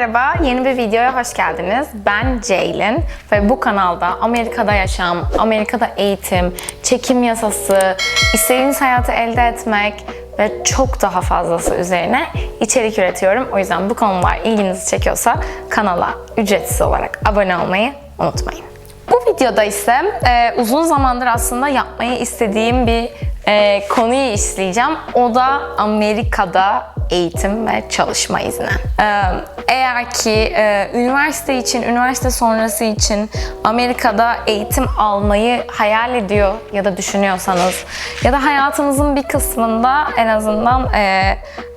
merhaba, yeni bir videoya hoş geldiniz. Ben Ceylin ve bu kanalda Amerika'da yaşam, Amerika'da eğitim, çekim yasası, istediğiniz hayatı elde etmek ve çok daha fazlası üzerine içerik üretiyorum. O yüzden bu konular ilginizi çekiyorsa kanala ücretsiz olarak abone olmayı unutmayın. Bu videoda ise e, uzun zamandır aslında yapmayı istediğim bir e, konuyu işleyeceğim. O da Amerika'da eğitim ve çalışma izni. Eğer ki üniversite için, üniversite sonrası için Amerika'da eğitim almayı hayal ediyor ya da düşünüyorsanız ya da hayatınızın bir kısmında en azından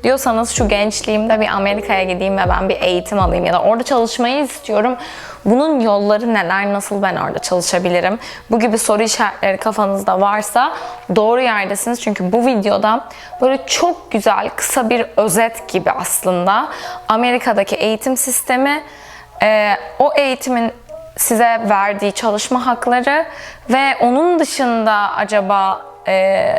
diyorsanız şu gençliğimde bir Amerika'ya gideyim ve ben bir eğitim alayım ya da orada çalışmayı istiyorum. Bunun yolları neler, nasıl ben orada çalışabilirim? Bu gibi soru işaretleri kafanızda varsa doğru yerdesiniz. Çünkü bu videoda böyle çok güzel, kısa bir özet gibi aslında Amerika'daki eğitim sistemi, e, o eğitimin size verdiği çalışma hakları ve onun dışında acaba e,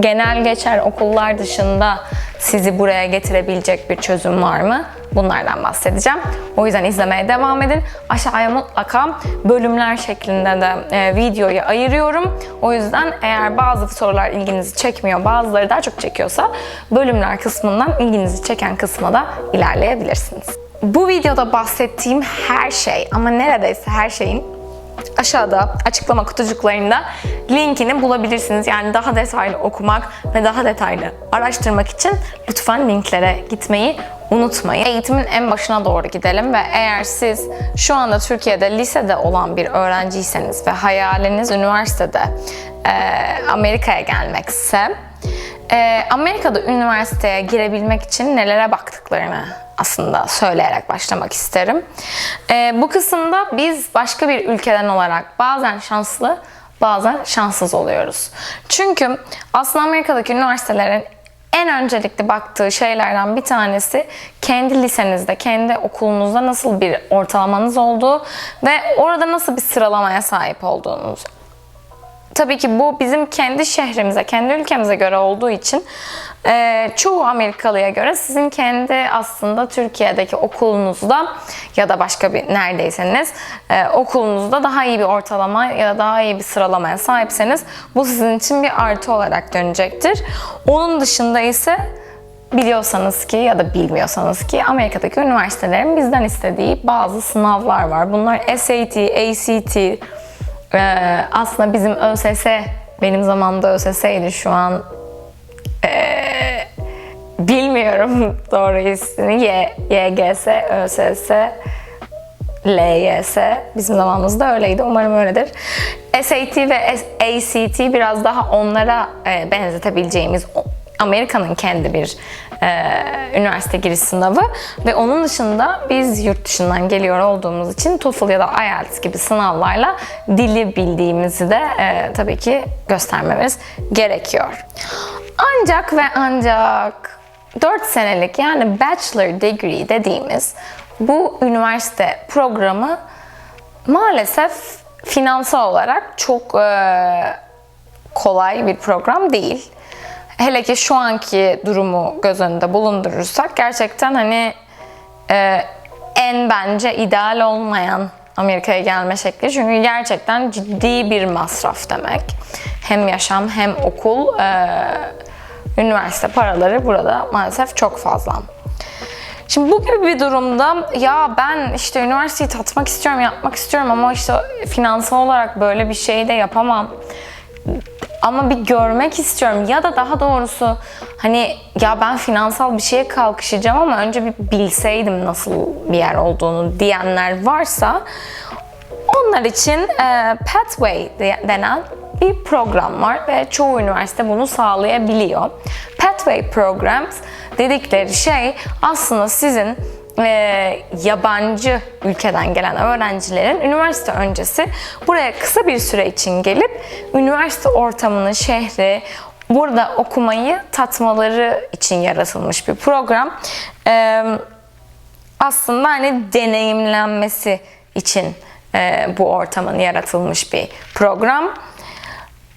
genel geçer okullar dışında sizi buraya getirebilecek bir çözüm var mı? Bunlardan bahsedeceğim. O yüzden izlemeye devam edin. Aşağıya mutlaka bölümler şeklinde de e, videoyu ayırıyorum. O yüzden eğer bazı sorular ilginizi çekmiyor, bazıları daha çok çekiyorsa bölümler kısmından ilginizi çeken kısma da ilerleyebilirsiniz. Bu videoda bahsettiğim her şey ama neredeyse her şeyin aşağıda açıklama kutucuklarında linkini bulabilirsiniz. Yani daha detaylı okumak ve daha detaylı araştırmak için lütfen linklere gitmeyi unutmayın. Eğitimin en başına doğru gidelim ve eğer siz şu anda Türkiye'de lisede olan bir öğrenciyseniz ve hayaliniz üniversitede e, Amerika'ya gelmekse e, Amerika'da üniversiteye girebilmek için nelere baktıklarını aslında söyleyerek başlamak isterim. E, bu kısımda biz başka bir ülkeden olarak bazen şanslı, bazen şanssız oluyoruz. Çünkü aslında Amerika'daki üniversitelerin en öncelikli baktığı şeylerden bir tanesi kendi lisenizde, kendi okulunuzda nasıl bir ortalamanız olduğu ve orada nasıl bir sıralamaya sahip olduğunuz. Tabii ki bu bizim kendi şehrimize, kendi ülkemize göre olduğu için e, çoğu Amerikalıya göre sizin kendi aslında Türkiye'deki okulunuzda ya da başka bir neredeyseniz e, okulunuzda daha iyi bir ortalama ya da daha iyi bir sıralamaya sahipseniz bu sizin için bir artı olarak dönecektir. Onun dışında ise biliyorsanız ki ya da bilmiyorsanız ki Amerika'daki üniversitelerin bizden istediği bazı sınavlar var. Bunlar SAT, ACT, ee, aslında bizim ÖSS, benim zamanımda ÖSS'ydi şu an ee, bilmiyorum doğru ismini. Y, YGS, ÖSS, LYS bizim zamanımızda öyleydi. Umarım öyledir. SAT ve ACT biraz daha onlara e, benzetebileceğimiz Amerika'nın kendi bir üniversite giriş sınavı ve onun dışında biz yurt dışından geliyor olduğumuz için TOEFL ya da IELTS gibi sınavlarla dili bildiğimizi de e, tabii ki göstermemiz gerekiyor. Ancak ve ancak 4 senelik yani bachelor degree dediğimiz bu üniversite programı maalesef finansal olarak çok e, kolay bir program değil. Hele ki şu anki durumu göz önünde bulundurursak gerçekten hani e, en bence ideal olmayan Amerika'ya gelme şekli. Çünkü gerçekten ciddi bir masraf demek. Hem yaşam hem okul, e, üniversite paraları burada maalesef çok fazla. Şimdi bu gibi bir durumda ya ben işte üniversiteyi tatmak istiyorum, yapmak istiyorum ama işte finansal olarak böyle bir şey de yapamam ama bir görmek istiyorum ya da daha doğrusu hani ya ben finansal bir şeye kalkışacağım ama önce bir bilseydim nasıl bir yer olduğunu diyenler varsa onlar için e, Pathway denen bir program var ve çoğu üniversite bunu sağlayabiliyor. Pathway Programs dedikleri şey aslında sizin e, yabancı ülkeden gelen öğrencilerin üniversite öncesi buraya kısa bir süre için gelip üniversite ortamını, şehri, burada okumayı tatmaları için yaratılmış bir program. E, aslında hani deneyimlenmesi için e, bu ortamın yaratılmış bir program.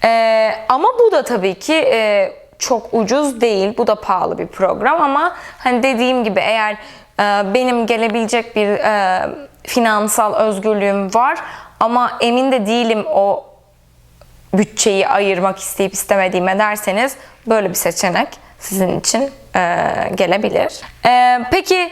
E, ama bu da tabii ki e, çok ucuz değil. Bu da pahalı bir program ama hani dediğim gibi eğer benim gelebilecek bir e, finansal özgürlüğüm var ama emin de değilim o bütçeyi ayırmak isteyip istemediğime derseniz böyle bir seçenek sizin için e, gelebilir. E, peki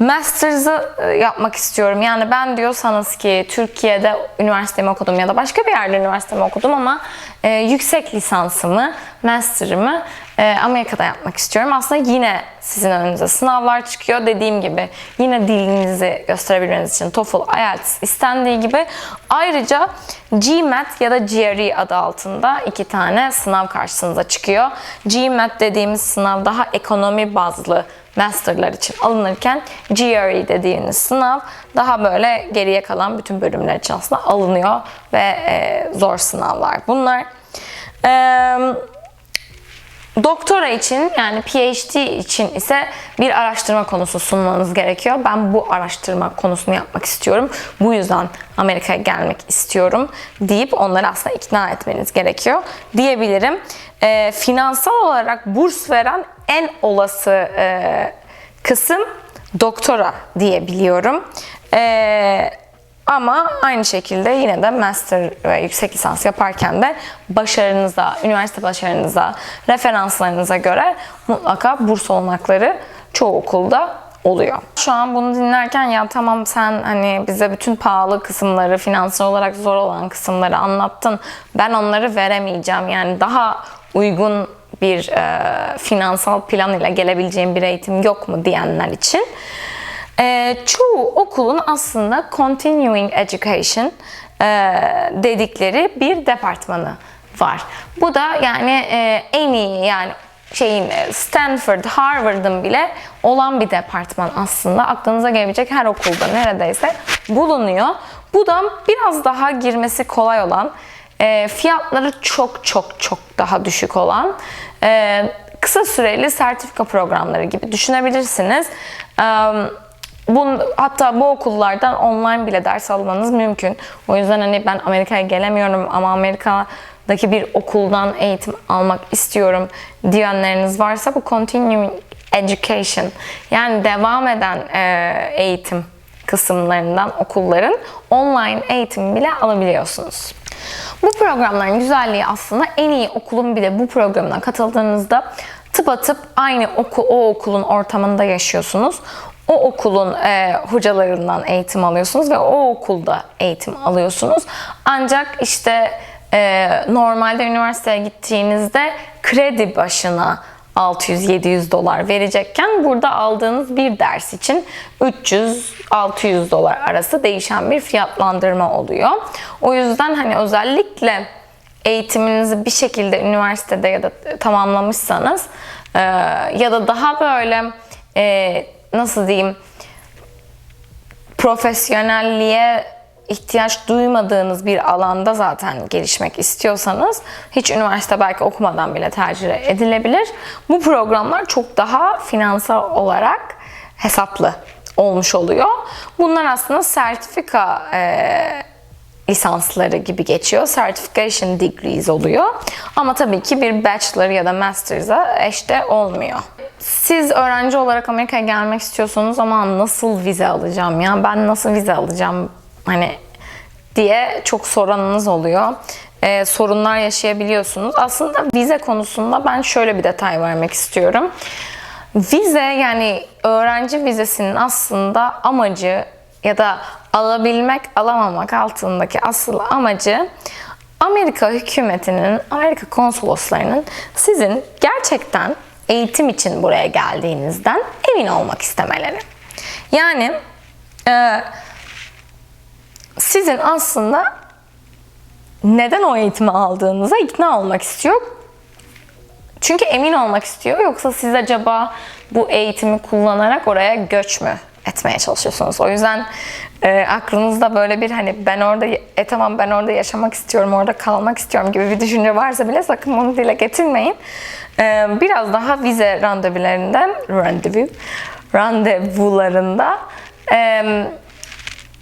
Masters'ı yapmak istiyorum. Yani ben diyorsanız ki Türkiye'de üniversitemi okudum ya da başka bir yerde üniversitemi okudum ama e, yüksek lisansımı, master'ımı e, Amerika'da yapmak istiyorum. Aslında yine sizin önünüze sınavlar çıkıyor. Dediğim gibi yine dilinizi gösterebilmeniz için TOEFL, IELTS istendiği gibi ayrıca GMAT ya da GRE adı altında iki tane sınav karşınıza çıkıyor. GMAT dediğimiz sınav daha ekonomi bazlı masterlar için alınırken GRE dediğiniz sınav daha böyle geriye kalan bütün bölümler için aslında alınıyor ve e, zor sınavlar bunlar. Eee Doktora için yani PhD için ise bir araştırma konusu sunmanız gerekiyor. Ben bu araştırma konusunu yapmak istiyorum. Bu yüzden Amerika'ya gelmek istiyorum deyip onları aslında ikna etmeniz gerekiyor diyebilirim. E, finansal olarak burs veren en olası e, kısım doktora diyebiliyorum. E, ama aynı şekilde yine de master ve yüksek lisans yaparken de başarınıza, üniversite başarınıza, referanslarınıza göre mutlaka burs olanakları çoğu okulda oluyor. Şu an bunu dinlerken ya tamam sen hani bize bütün pahalı kısımları, finansal olarak zor olan kısımları anlattın. Ben onları veremeyeceğim. Yani daha uygun bir e, finansal plan ile gelebileceğim bir eğitim yok mu diyenler için e, çoğu okulun aslında continuing education e, dedikleri bir departmanı var. Bu da yani e, en iyi yani şeyin e, Stanford, Harvard'ın bile olan bir departman aslında. Aklınıza gelebilecek her okulda neredeyse bulunuyor. Bu da biraz daha girmesi kolay olan, e, fiyatları çok çok çok daha düşük olan e, kısa süreli sertifika programları gibi düşünebilirsiniz. Um, Bun, hatta bu okullardan online bile ders almanız mümkün. O yüzden hani ben Amerika'ya gelemiyorum ama Amerika'daki bir okuldan eğitim almak istiyorum diyenleriniz varsa bu continuing education yani devam eden e, eğitim kısımlarından okulların online eğitim bile alabiliyorsunuz. Bu programların güzelliği aslında en iyi okulun bile bu programına katıldığınızda tıpatıp aynı okul, o okulun ortamında yaşıyorsunuz o okulun e, hocalarından eğitim alıyorsunuz ve o okulda eğitim alıyorsunuz. Ancak işte e, normalde üniversiteye gittiğinizde kredi başına 600-700 dolar verecekken burada aldığınız bir ders için 300-600 dolar arası değişen bir fiyatlandırma oluyor. O yüzden hani özellikle eğitiminizi bir şekilde üniversitede ya da tamamlamışsanız e, ya da daha böyle e, nasıl diyeyim profesyonelliğe ihtiyaç duymadığınız bir alanda zaten gelişmek istiyorsanız hiç üniversite belki okumadan bile tercih edilebilir. Bu programlar çok daha finansal olarak hesaplı olmuş oluyor. Bunlar aslında sertifika e, lisansları gibi geçiyor. Certification degrees oluyor. Ama tabii ki bir bachelor ya da master'za eşde olmuyor. Siz öğrenci olarak Amerika'ya gelmek istiyorsunuz ama nasıl vize alacağım ya? Ben nasıl vize alacağım? Hani diye çok soranınız oluyor. Ee, sorunlar yaşayabiliyorsunuz. Aslında vize konusunda ben şöyle bir detay vermek istiyorum. Vize yani öğrenci vizesinin aslında amacı ya da alabilmek alamamak altındaki asıl amacı Amerika hükümetinin, Amerika konsoloslarının sizin gerçekten eğitim için buraya geldiğinizden emin olmak istemeleri. Yani e, sizin aslında neden o eğitimi aldığınıza ikna olmak istiyor. Çünkü emin olmak istiyor. Yoksa siz acaba bu eğitimi kullanarak oraya göç mü etmeye çalışıyorsunuz? O yüzden e, aklınızda böyle bir hani ben orada e tamam ben orada yaşamak istiyorum, orada kalmak istiyorum gibi bir düşünce varsa bile sakın bunu dile getirmeyin. E, biraz daha vize randevularından randevu randevularında e,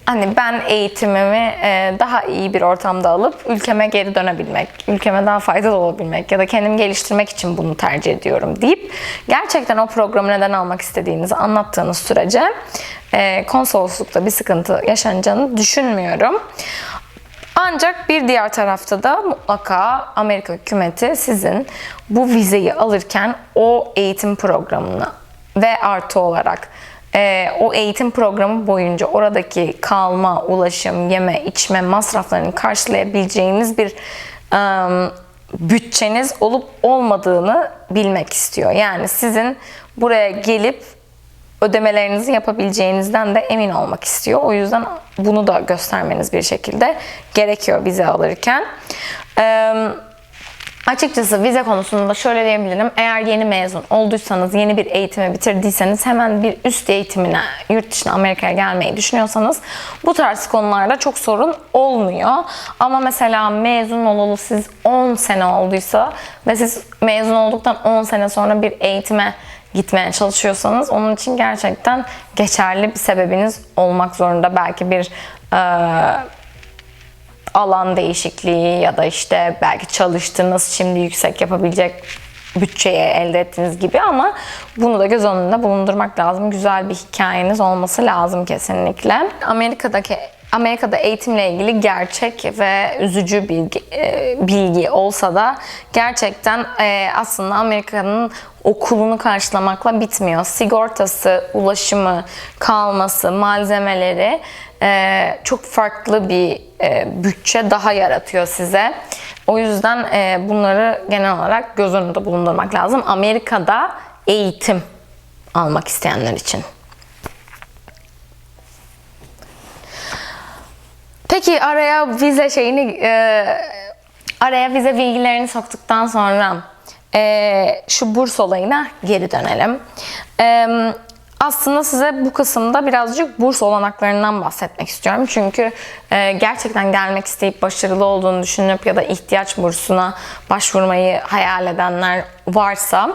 hani ben eğitimimi e, daha iyi bir ortamda alıp ülkeme geri dönebilmek, ülkeme daha faydalı olabilmek ya da kendimi geliştirmek için bunu tercih ediyorum deyip gerçekten o programı neden almak istediğinizi anlattığınız sürece e, konsoloslukta bir sıkıntı yaşanacağını düşünmüyorum. Ancak bir diğer tarafta da mutlaka Amerika hükümeti sizin bu vizeyi alırken o eğitim programını ve artı olarak e, o eğitim programı boyunca oradaki kalma, ulaşım, yeme, içme masraflarını karşılayabileceğiniz bir e, bütçeniz olup olmadığını bilmek istiyor. Yani sizin buraya gelip ödemelerinizi yapabileceğinizden de emin olmak istiyor. O yüzden bunu da göstermeniz bir şekilde gerekiyor vize alırken. Ee, açıkçası vize konusunda şöyle diyebilirim. Eğer yeni mezun olduysanız, yeni bir eğitimi bitirdiyseniz hemen bir üst eğitimine, yurt dışına Amerika'ya gelmeyi düşünüyorsanız bu tarz konularda çok sorun olmuyor. Ama mesela mezun olalı siz 10 sene olduysa ve siz mezun olduktan 10 sene sonra bir eğitime gitmeye çalışıyorsanız onun için gerçekten geçerli bir sebebiniz olmak zorunda. Belki bir e, alan değişikliği ya da işte belki çalıştığınız şimdi yüksek yapabilecek bütçeyi elde ettiğiniz gibi ama bunu da göz önünde bulundurmak lazım. Güzel bir hikayeniz olması lazım kesinlikle. Amerika'daki Amerika'da eğitimle ilgili gerçek ve üzücü bilgi, e, bilgi olsa da gerçekten e, aslında Amerika'nın okulunu karşılamakla bitmiyor. Sigortası, ulaşımı, kalması, malzemeleri e, çok farklı bir e, bütçe daha yaratıyor size. O yüzden e, bunları genel olarak göz önünde bulundurmak lazım. Amerika'da eğitim almak isteyenler için. Peki araya vize şeyini e, araya vize bilgilerini soktuktan sonra e, şu burs olayına geri dönelim. E, aslında size bu kısımda birazcık burs olanaklarından bahsetmek istiyorum. Çünkü e, gerçekten gelmek isteyip başarılı olduğunu düşünüp ya da ihtiyaç bursuna başvurmayı hayal edenler varsa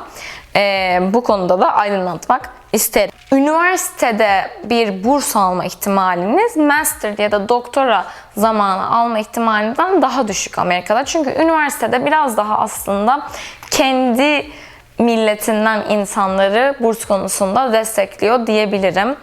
e, bu konuda da aydınlatmak isterim. Üniversitede bir burs alma ihtimaliniz master ya da doktora zamanı alma ihtimalinden daha düşük Amerika'da. Çünkü üniversitede biraz daha aslında kendi milletinden insanları burs konusunda destekliyor diyebilirim.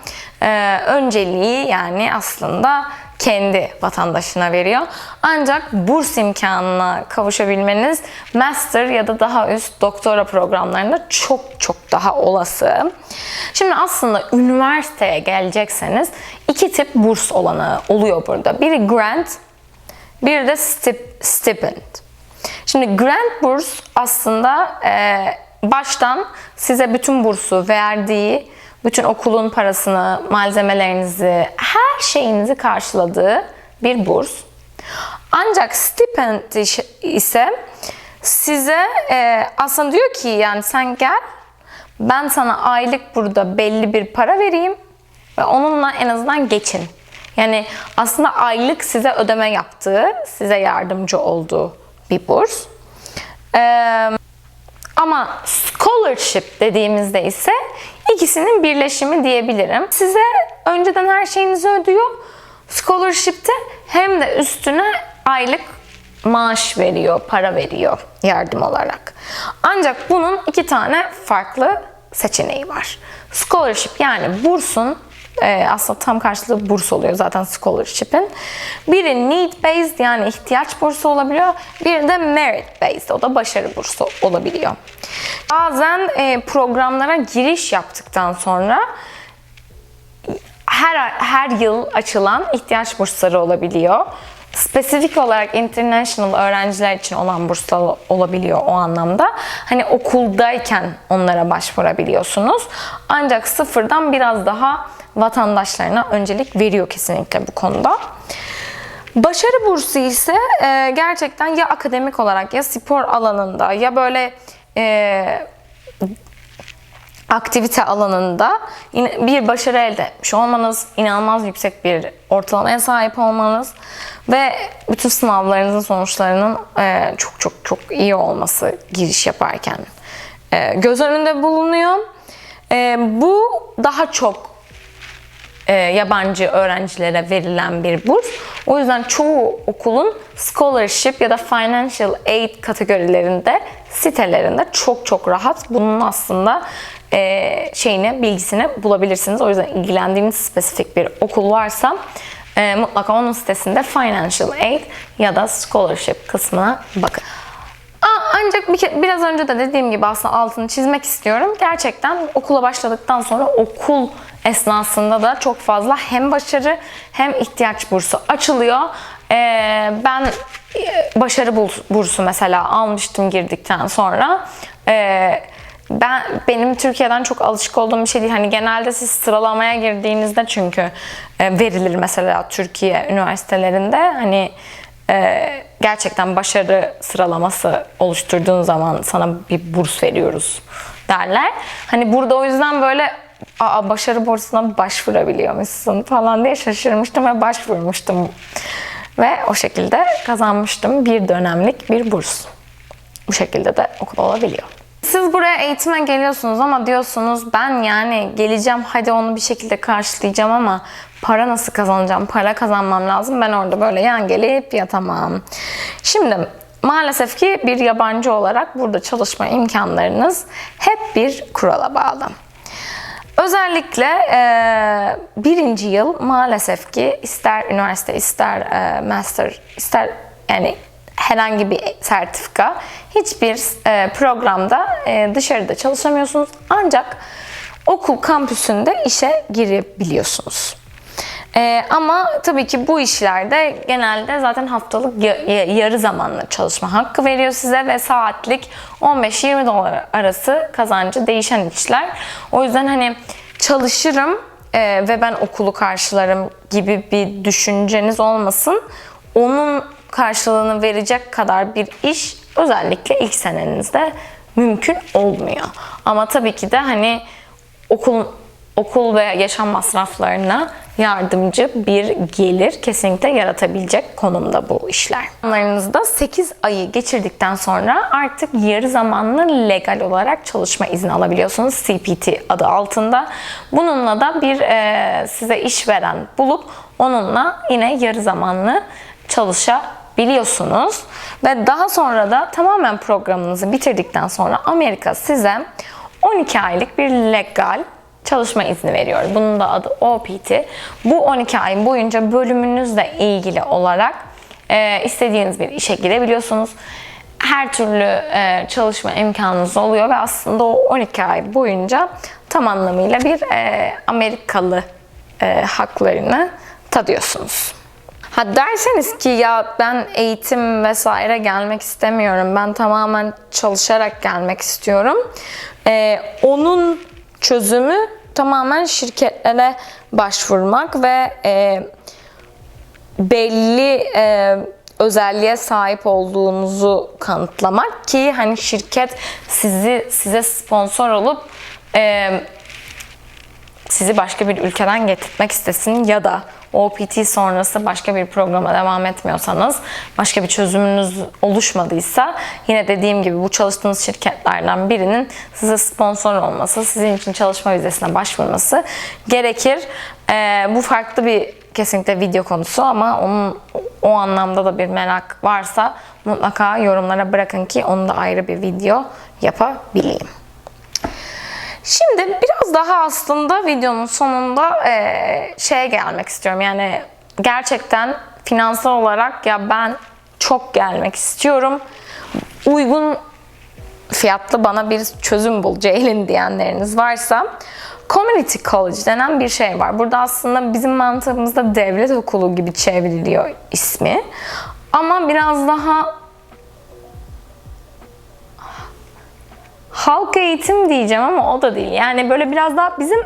Ee, önceliği yani aslında kendi vatandaşına veriyor. Ancak burs imkanına kavuşabilmeniz master ya da daha üst doktora programlarında çok çok daha olası. Şimdi aslında üniversiteye gelecekseniz iki tip burs olanı oluyor burada. Biri grant, bir de stip, stipend. Şimdi grant burs aslında e, baştan size bütün bursu verdiği, bütün okulun parasını, malzemelerinizi, her şeyinizi karşıladığı bir burs. Ancak stipend ise size e, aslında diyor ki yani sen gel ben sana aylık burada belli bir para vereyim ve onunla en azından geçin. Yani aslında aylık size ödeme yaptığı, size yardımcı olduğu bir burs. Ee, ama scholarship dediğimizde ise ikisinin birleşimi diyebilirim. Size önceden her şeyinizi ödüyor. Scholarship'te hem de üstüne aylık maaş veriyor, para veriyor yardım olarak. Ancak bunun iki tane farklı seçeneği var. Scholarship yani bursun e, aslında tam karşılığı burs oluyor zaten scholarship'in. Biri need based yani ihtiyaç bursu olabiliyor. Bir de merit based o da başarı bursu olabiliyor. Bazen e, programlara giriş yaptıktan sonra her her yıl açılan ihtiyaç bursları olabiliyor. Spesifik olarak international öğrenciler için olan burslar olabiliyor o anlamda. Hani okuldayken onlara başvurabiliyorsunuz. Ancak sıfırdan biraz daha vatandaşlarına öncelik veriyor kesinlikle bu konuda. Başarı bursu ise e, gerçekten ya akademik olarak ya spor alanında ya böyle e, aktivite alanında bir başarı elde etmiş olmanız, inanılmaz yüksek bir ortalamaya sahip olmanız ve bütün sınavlarınızın sonuçlarının e, çok çok çok iyi olması giriş yaparken e, göz önünde bulunuyor. E, bu daha çok e, yabancı öğrencilere verilen bir burs. O yüzden çoğu okulun scholarship ya da financial aid kategorilerinde sitelerinde çok çok rahat bunun aslında e, şeyini bilgisini bulabilirsiniz. O yüzden ilgilendiğiniz spesifik bir okul varsa e, mutlaka onun sitesinde financial aid ya da scholarship kısmına bakın. Ancak bir biraz önce de dediğim gibi aslında altını çizmek istiyorum. Gerçekten okula başladıktan sonra okul esnasında da çok fazla hem başarı hem ihtiyaç bursu açılıyor. Ee, ben e, başarı burs- bursu mesela almıştım girdikten sonra. Ee, ben benim Türkiye'den çok alışık olduğum bir şey değil. Hani genelde siz sıralamaya girdiğinizde çünkü e, verilir mesela Türkiye üniversitelerinde hani e, gerçekten başarı sıralaması oluşturduğun zaman sana bir burs veriyoruz derler. Hani burada o yüzden böyle Aa, başarı bursuna başvurabiliyormuşsun falan diye şaşırmıştım ve başvurmuştum. Ve o şekilde kazanmıştım bir dönemlik bir burs. Bu şekilde de okul olabiliyor. Siz buraya eğitime geliyorsunuz ama diyorsunuz ben yani geleceğim hadi onu bir şekilde karşılayacağım ama para nasıl kazanacağım? Para kazanmam lazım. Ben orada böyle yan gelip yatamam. Şimdi maalesef ki bir yabancı olarak burada çalışma imkanlarınız hep bir kurala bağlı. Özellikle e, birinci yıl maalesef ki ister üniversite ister e, master ister yani herhangi bir sertifika hiçbir e, programda e, dışarıda çalışamıyorsunuz ancak okul kampüsünde işe girebiliyorsunuz. Ee, ama tabii ki bu işlerde genelde zaten haftalık ya- ya- yarı zamanlı çalışma hakkı veriyor size ve saatlik 15-20 dolar arası kazancı değişen işler. O yüzden hani çalışırım e, ve ben okulu karşılarım gibi bir düşünceniz olmasın. Onun karşılığını verecek kadar bir iş özellikle ilk senenizde mümkün olmuyor. Ama tabii ki de hani okul okul ve yaşam masraflarına yardımcı bir gelir kesinlikle yaratabilecek konumda bu işler. Onlarınızda 8 ayı geçirdikten sonra artık yarı zamanlı legal olarak çalışma izni alabiliyorsunuz CPT adı altında. Bununla da bir e, size işveren bulup onunla yine yarı zamanlı çalışabiliyorsunuz. Ve daha sonra da tamamen programınızı bitirdikten sonra Amerika size 12 aylık bir legal çalışma izni veriyor. Bunun da adı OPT. Bu 12 ay boyunca bölümünüzle ilgili olarak e, istediğiniz bir işe girebiliyorsunuz. Her türlü e, çalışma imkanınız oluyor ve aslında o 12 ay boyunca tam anlamıyla bir e, Amerikalı e, haklarını tadıyorsunuz. Ha derseniz ki ya ben eğitim vesaire gelmek istemiyorum. Ben tamamen çalışarak gelmek istiyorum. Ee, onun çözümü tamamen şirketlere başvurmak ve e, belli e, özelliğe sahip olduğunuzu kanıtlamak ki hani şirket sizi size sponsor olup e, sizi başka bir ülkeden getirtmek istesin ya da OPT sonrası başka bir programa devam etmiyorsanız, başka bir çözümünüz oluşmadıysa yine dediğim gibi bu çalıştığınız şirketlerden birinin size sponsor olması, sizin için çalışma vizesine başvurması gerekir. Ee, bu farklı bir kesinlikle video konusu ama onun o anlamda da bir merak varsa mutlaka yorumlara bırakın ki onu da ayrı bir video yapabileyim. Şimdi biraz daha aslında videonun sonunda e, şeye gelmek istiyorum. Yani gerçekten finansal olarak ya ben çok gelmek istiyorum. Uygun fiyatlı bana bir çözüm bul Ceylin diyenleriniz varsa Community College denen bir şey var. Burada aslında bizim mantığımızda devlet okulu gibi çevriliyor ismi. Ama biraz daha halk eğitim diyeceğim ama o da değil. Yani böyle biraz daha bizim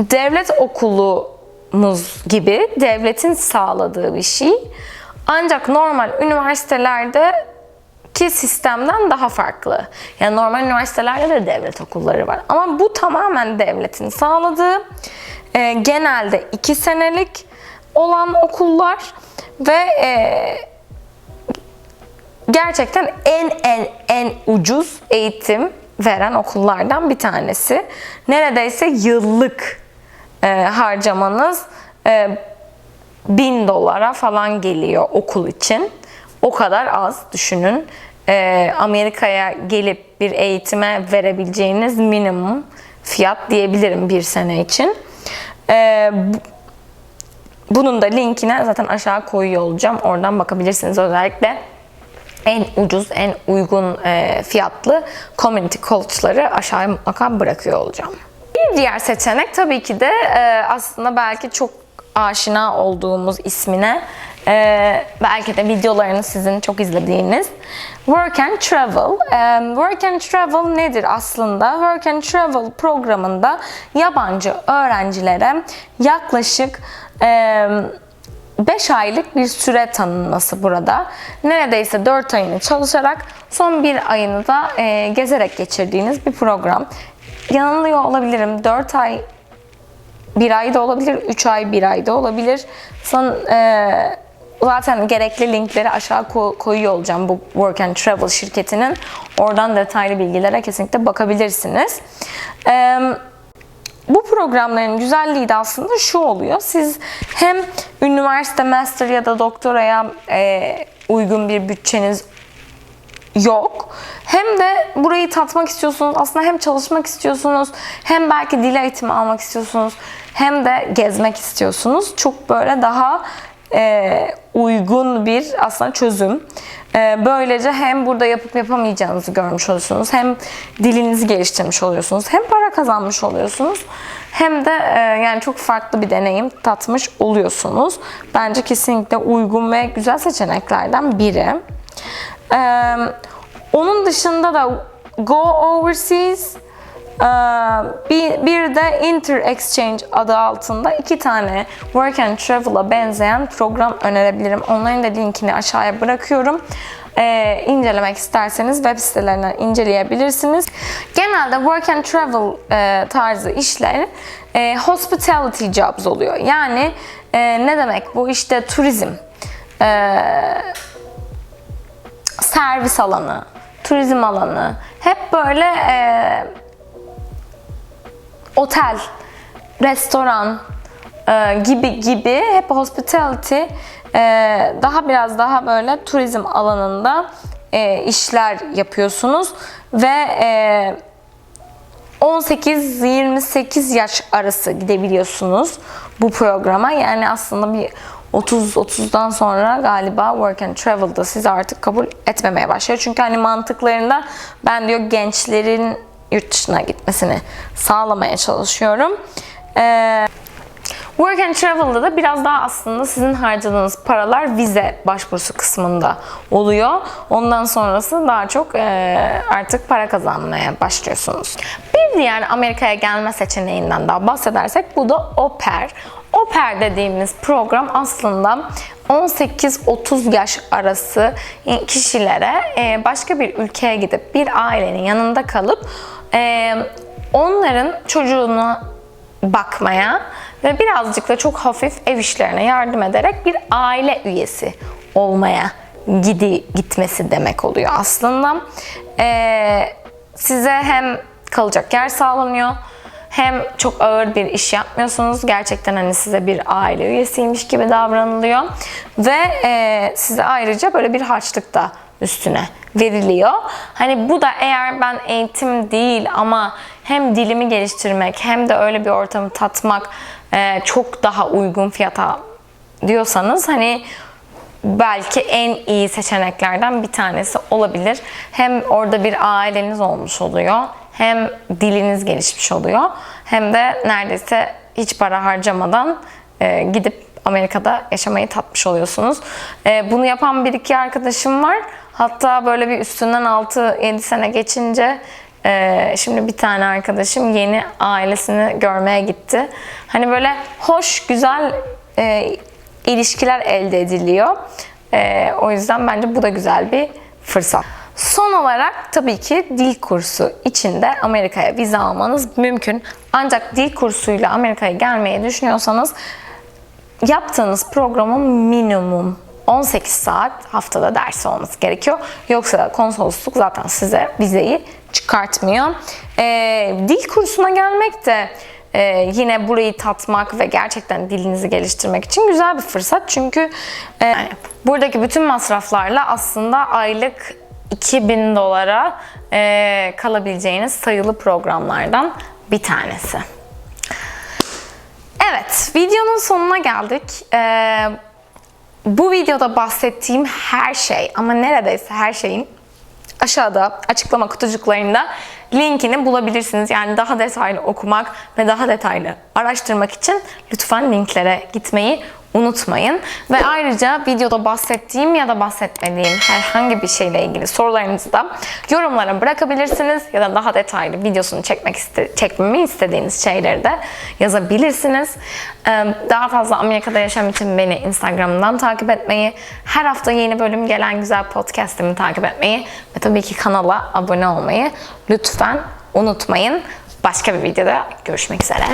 devlet okulumuz gibi devletin sağladığı bir şey. Ancak normal üniversitelerde ki sistemden daha farklı. Yani normal üniversitelerde de devlet okulları var. Ama bu tamamen devletin sağladığı e, genelde iki senelik olan okullar ve e, gerçekten en en en ucuz eğitim veren okullardan bir tanesi. Neredeyse yıllık e, harcamanız e, 1000 dolara falan geliyor okul için. O kadar az düşünün. Ee, Amerika'ya gelip bir eğitime verebileceğiniz minimum fiyat diyebilirim bir sene için. Bu- bunun da linkine zaten aşağı koyuyor olacağım. Oradan bakabilirsiniz özellikle en ucuz, en uygun e, fiyatlı community college'ları aşağıya mutlaka bırakıyor olacağım. Bir diğer seçenek tabii ki de e, aslında belki çok aşina olduğumuz ismine e, belki de videolarını sizin çok izlediğiniz Work and Travel. E, Work and Travel nedir aslında? Work and Travel programında yabancı öğrencilere yaklaşık 5 aylık bir süre tanınması burada. Neredeyse 4 ayını çalışarak son bir ayını da e, gezerek geçirdiğiniz bir program. Yanılıyor olabilirim. 4 ay bir ay da olabilir, 3 ay bir ay da olabilir. Son, e, zaten gerekli linkleri aşağı ko- koyuyor olacağım bu Work and Travel şirketinin. Oradan detaylı bilgilere kesinlikle bakabilirsiniz. Eee bu programların güzelliği de aslında şu oluyor. Siz hem üniversite, master ya da doktoraya e, uygun bir bütçeniz yok. Hem de burayı tatmak istiyorsunuz. Aslında hem çalışmak istiyorsunuz, hem belki dil eğitimi almak istiyorsunuz, hem de gezmek istiyorsunuz. Çok böyle daha e, uygun bir aslında çözüm. E, böylece hem burada yapıp yapamayacağınızı görmüş oluyorsunuz, hem dilinizi geliştirmiş oluyorsunuz, hem para kazanmış oluyorsunuz, hem de e, yani çok farklı bir deneyim tatmış oluyorsunuz. Bence kesinlikle uygun ve güzel seçeneklerden biri. Ee, onun dışında da Go Overseas ee, bir, bir de Inter Exchange adı altında iki tane Work and Travel'a benzeyen program önerebilirim. Onların da linkini aşağıya bırakıyorum. Ee, incelemek isterseniz web sitelerinden inceleyebilirsiniz. Genelde Work and Travel e, tarzı işler e, hospitality jobs oluyor. Yani e, ne demek bu? İşte turizm, e, servis alanı, turizm alanı, hep böyle e, otel, restoran e, gibi gibi hep hospitality e, daha biraz daha böyle turizm alanında e, işler yapıyorsunuz ve e, 18-28 yaş arası gidebiliyorsunuz bu programa. Yani aslında bir 30-30'dan sonra galiba Work and Travel'da sizi artık kabul etmemeye başlıyor. Çünkü hani mantıklarında ben diyor gençlerin yurt dışına gitmesini sağlamaya çalışıyorum. Ee, Work and Travel'da da biraz daha aslında sizin harcadığınız paralar vize başvurusu kısmında oluyor. Ondan sonrası daha çok e, artık para kazanmaya başlıyorsunuz. Bir diğer Amerika'ya gelme seçeneğinden daha bahsedersek bu da au pair. Au pair dediğimiz program aslında 18-30 yaş arası kişilere e, başka bir ülkeye gidip bir ailenin yanında kalıp e, onların çocuğunu bakmaya ve birazcık da çok hafif ev işlerine yardım ederek bir aile üyesi olmaya gidi gitmesi demek oluyor aslında. Ee, size hem kalacak yer sağlanıyor hem çok ağır bir iş yapmıyorsunuz. Gerçekten hani size bir aile üyesiymiş gibi davranılıyor. Ve e, size ayrıca böyle bir harçlık da üstüne veriliyor. Hani bu da eğer ben eğitim değil ama hem dilimi geliştirmek hem de öyle bir ortamı tatmak e, çok daha uygun fiyata diyorsanız hani belki en iyi seçeneklerden bir tanesi olabilir. Hem orada bir aileniz olmuş oluyor, hem diliniz gelişmiş oluyor, hem de neredeyse hiç para harcamadan e, gidip Amerika'da yaşamayı tatmış oluyorsunuz. E, bunu yapan bir iki arkadaşım var. Hatta böyle bir üstünden 6-7 sene geçince e, şimdi bir tane arkadaşım yeni ailesini görmeye gitti. Hani böyle hoş, güzel e, ilişkiler elde ediliyor. E, o yüzden bence bu da güzel bir fırsat. Son olarak tabii ki dil kursu içinde Amerika'ya vize almanız mümkün. Ancak dil kursuyla Amerika'ya gelmeyi düşünüyorsanız yaptığınız programın minimum 18 saat haftada ders olması gerekiyor. Yoksa konsolosluk zaten size vizeyi çıkartmıyor. Ee, dil kursuna gelmek de e, yine burayı tatmak ve gerçekten dilinizi geliştirmek için güzel bir fırsat. Çünkü e, buradaki bütün masraflarla aslında aylık 2000 dolara e, kalabileceğiniz sayılı programlardan bir tanesi. Evet, videonun sonuna geldik. Ee, bu videoda bahsettiğim her şey ama neredeyse her şeyin aşağıda açıklama kutucuklarında linkini bulabilirsiniz. Yani daha detaylı okumak ve daha detaylı araştırmak için lütfen linklere gitmeyi unutmayın. Ve ayrıca videoda bahsettiğim ya da bahsetmediğim herhangi bir şeyle ilgili sorularınızı da yorumlara bırakabilirsiniz ya da daha detaylı videosunu çekmek iste çekmemi istediğiniz şeyleri de yazabilirsiniz. Daha fazla Amerika'da yaşam için beni Instagram'dan takip etmeyi, her hafta yeni bölüm gelen güzel podcast'imi takip etmeyi ve tabii ki kanala abone olmayı lütfen unutmayın. Başka bir videoda görüşmek üzere.